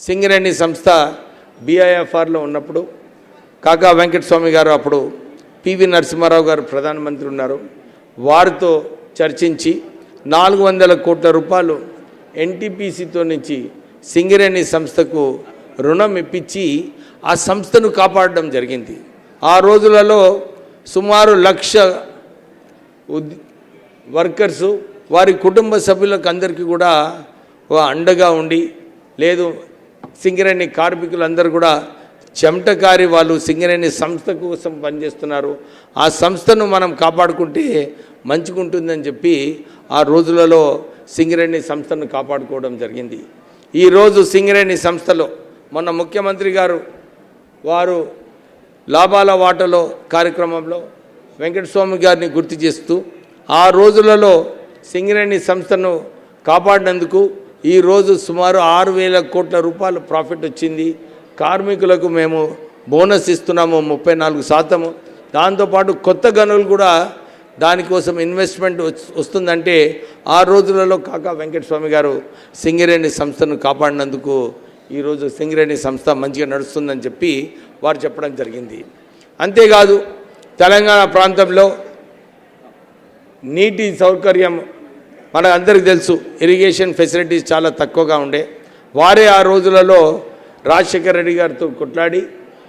సింగరేణి సంస్థ బీఐఎఫ్ఆర్లో ఉన్నప్పుడు కాకా వెంకటస్వామి గారు అప్పుడు పివి నరసింహారావు గారు ప్రధానమంత్రి ఉన్నారు. వారితో చర్చించి నాలుగు వందల కోట్ల రూపాయలు ఎన్టీపీసీతో నుంచి సింగరేణి సంస్థకు రుణం ఇప్పించి ఆ సంస్థను కాపాడడం జరిగింది. ఆ రోజులలో సుమారు లక్ష ఉద్ వర్కర్సు వారి కుటుంబ సభ్యులకు అందరికీ కూడా అండగా ఉండి లేదు సింగరేణి కార్మికులందరూ కూడా చెమటకారి వాళ్ళు సింగరేణి సంస్థ కోసం పనిచేస్తున్నారు. ఆ సంస్థను మనం కాపాడుకుంటే మంచిగుంటుందని చెప్పి ఆ రోజులలో సింగరేణి సంస్థను కాపాడుకోవడం జరిగింది. ఈరోజు సింగరేణి సంస్థలో మొన్న ముఖ్యమంత్రి గారు వారు లాభాల వాటలో కార్యక్రమంలో వెంకటస్వామి గారిని గుర్తు చేస్తూ ఆ రోజులలో సింగరేణి సంస్థను కాపాడినందుకు ఈరోజు సుమారు ఆరు వేల కోట్ల రూపాయలు ప్రాఫిట్ వచ్చింది. కార్మికులకు మేము బోనస్ ఇస్తున్నాము ముప్పై నాలుగు శాతము దాంతోపాటు కొత్త గనులు కూడా దానికోసం ఇన్వెస్ట్మెంట్ వస్తుందంటే ఆ రోజులలో కాకా వెంకటస్వామి గారు సింగరేణి సంస్థను కాపాడినందుకు ఈరోజు సింగరేణి సంస్థ మంచిగా నడుస్తుందని చెప్పి వారు చెప్పడం జరిగింది. అంతేకాదు తెలంగాణ ప్రాంతంలో నీటి సౌకర్యం మనకు అందరికి తెలుసు ఇరిగేషన్ ఫెసిలిటీస్ చాలా తక్కువగా ఉండే. వారే ఆ రోజులలో రాజశేఖర రెడ్డి గారితో కొట్లాడి